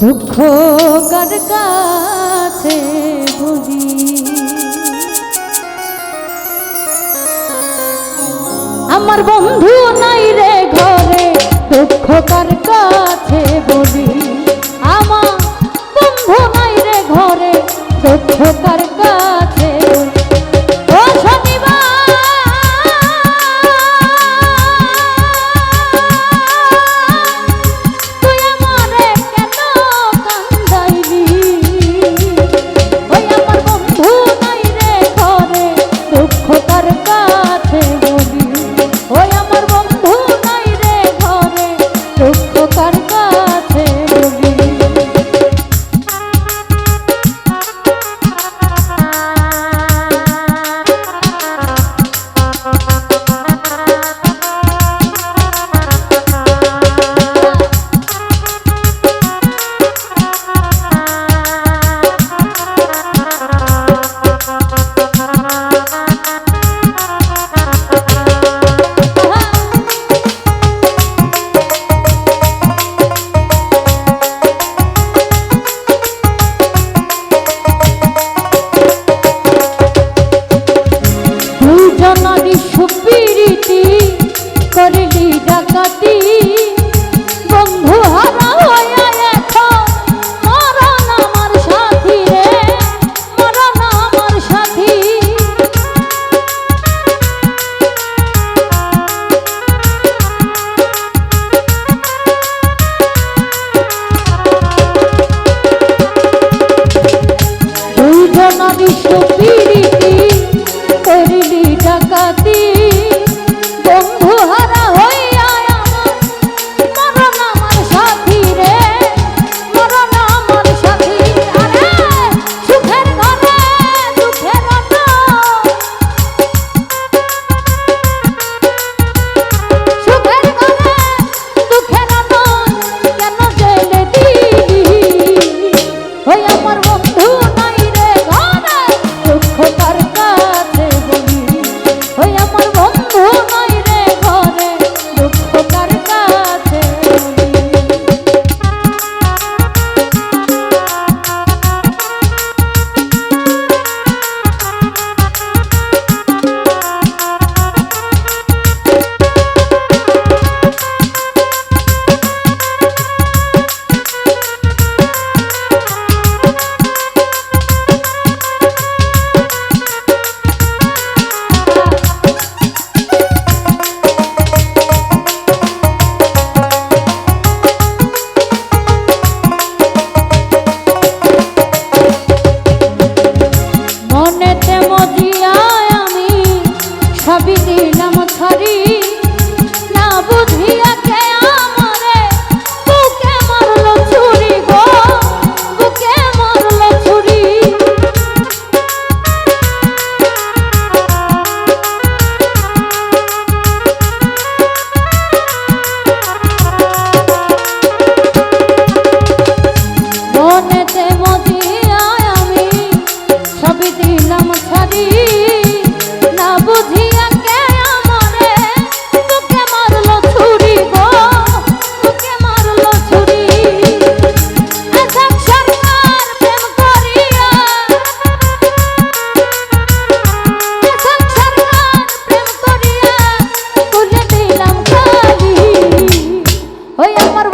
দুঃখ কার কাছে বুঝি আমার বন্ধু না Dona do Chupiriti ভাবিনি নাম ছড়ি। না বুঝি ওই আমার